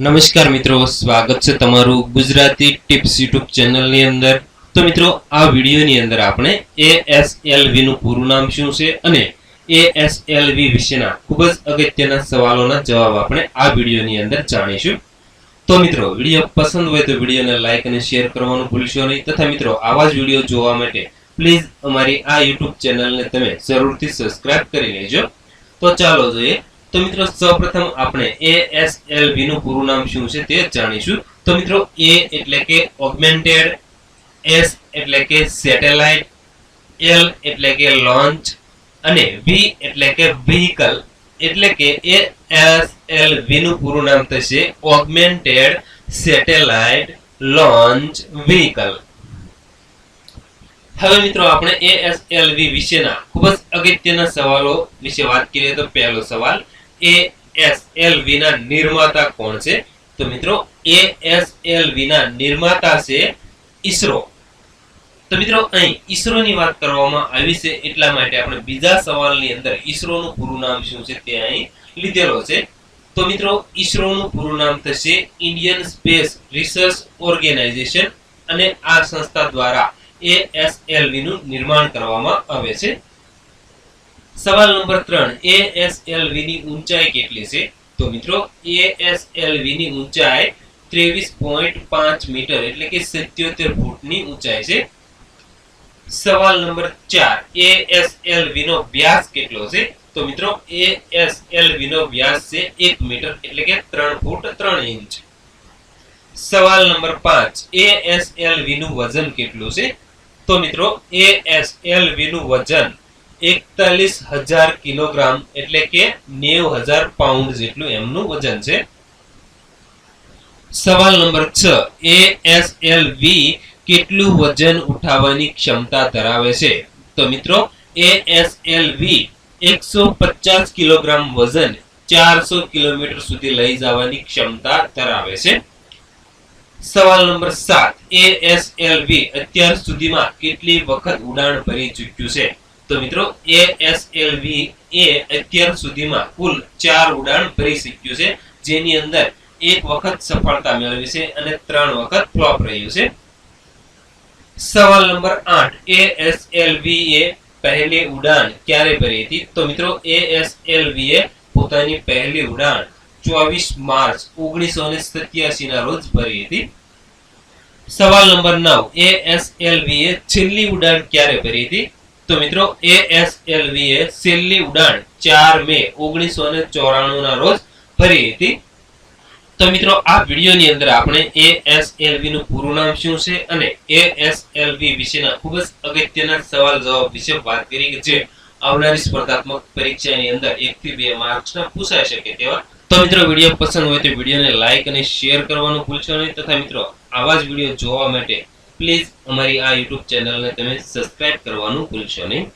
નમસ્કાર મિત્રો, સ્વાગત છે તમારું ગુજરાતી ટિપ્સ યુટ્યુબ ચેનલની અંદર. તો મિત્રો, આ વિડીયોની અંદર આપણે એએસએલવી નું પૂરું નામ શું છે અને એએસએલવી વિશેના ખૂબ જ અગત્યના સવાલોના જવાબ આપણે આ વિડીયોની અંદર જાણીશું. તો મિત્રો, વીડિયો પસંદ હોય તો વિડીયોને લાઇક અને શેર કરવાનું ભૂલશો નહીં. તથા મિત્રો, આવા જ વીડિયો જોવા માટે પ્લીઝ અમારી આ યુટ્યુબ ચેનલને તમે જરૂરથી સબસ્ક્રાઇબ કરી લેજો. તો ચાલો જોઈએ તો મિત્રો સૌપ્રથમ આપણે ASLV નું પૂરું નામ શું છે તે જાણીશું. તો મિત્રો A એટલે કે ઓગમેન્ટેડ S એટલે કે સેટેલાઇટ એલ એટલે કે લોન્ચ અને V એટલે કે વ્હીકલ એટલે કે ASLV નું પૂરું નામ થશે ઓગમેન્ટેડ સેટેલાઇટ લોન્ચ વ્હીકલ હવે મિત્રો આપણે એએસએલવી વિશેના ખૂબ જ અગત્યના સવાલો વિશે વાત કરીએ તો પહેલો સવાલ એએસએલવી ના નિર્માતા કોણ છે? તો મિત્રો એએસએલવી ના નિર્માતા છે ઈસરો. તો મિત્રો, અહીં ઈસરોની વાત કરવામાં આવી છે, એટલા માટે આપણે બીજા સવાલની અંદર ઈસરોનું પૂરું નામ શું છે તે અહીં લીધેલો છે. તો મિત્રો, ઈસરોનું પૂરું નામ થશે ઇન્ડિયન સ્પેસ રિસર્ચ ઓર્ગેનાઇઝેશન અને આ સંસ્થા દ્વારા એએસએલવી નું નિર્માણ કરવામાં આવે છે. સવાલ નંબર ત્રણ ASLV ની ઊંચાઈ કેટલી છે? તો મિત્રો ASLV ની ઊંચાઈ ત્રેવીસ પોઈન્ટ પાંચ મીટર, એટલે કે સત્યોતેર ફૂટની ઊંચાઈ છે. સવાલ નંબર ચાર ASLV નો વ્યાસ કેટલો છે? તો મિત્રો ASLV નો વ્યાસ છે એક મીટર, એટલે કે ત્રણ ફૂટ ત્રણ ઇંચ. સવાલ નંબર પાંચ ASLV નું વજન કેટલું છે? તો મિત્રો ASLV નું વજન એકતાલીસ હજાર કિલોગ્રામ એટલે કે નેવ હજાર પાઉન્ડ જેટલું એમનું વજન છે. સવાલ નંબર છ એએસએલવી કેટલું વજન ઉઠાવવાની ક્ષમતા ધરાવે છે? તો મિત્રો એએસએલવી એકસો પચાસ કિલોગ્રામ વજન ચારસો કિલોમીટર સુધી લઈ જવાની ક્ષમતા ધરાવે છે. સવાલ નંબર સાત એએસએલવી અત્યાર સુધીમાં કેટલી વખત ઉડાણ ભરી ચૂક્યું છે? તો મિત્રો એએસએલવી એ અત્યાર સુધીમાં કુલ ચાર ઉડાણ ભરી શક્યું છે, જેની અંદર એક વખત સફળતા મેળવી છે અને ત્રણ વખત ફ્લોપ રહ્યું છે. સવાલ નંબર આઠ એએસએલવી એ પહેલી ઉડાન ક્યારે ભરી હતી? તો મિત્રો એએસએલવી એ પોતાની પહેલી ઉડાન ચોવીસ માર્ચ ઓગણીસો ને સત્યાસી ના રોજ ભરી હતી. સવાલ નંબર નવ એએસએલવી એ છેલ્લી ઉડાન ક્યારે ભરી હતી? તો મિત્રો ASLV એ છેલ્લી ઉડાન 4 મે ઓગણીસો ને ચોરાણું ના રોજ ભરી હતી. તો મિત્રો, આ વિડીયોની અંદર આપણે ASLV નું પૂરું નામ શું છે અને ASLV વિશેના ખૂબ જ અગત્યના સવાલ જવાબ વિશે વાત કરી કે જે આવનારી સ્પર્ધાત્મક પરીક્ષાની અંદર એક થી બે માર્ક્સના પૂછાઈ શકે તેવા. તો મિત્રો, વીડિયો પસંદ હોય તો વિડીયોને લાઈક અને શેર કરવાનું ભૂલશો નહીં. તથા મિત્રો, આવા જ વીડિયો જોવા માટે પ્લીઝ અમારી આ યુટ્યુબ ચેનલને તમે સબસ્ક્રાઇબ કરવાનું ભૂલશો નહીં.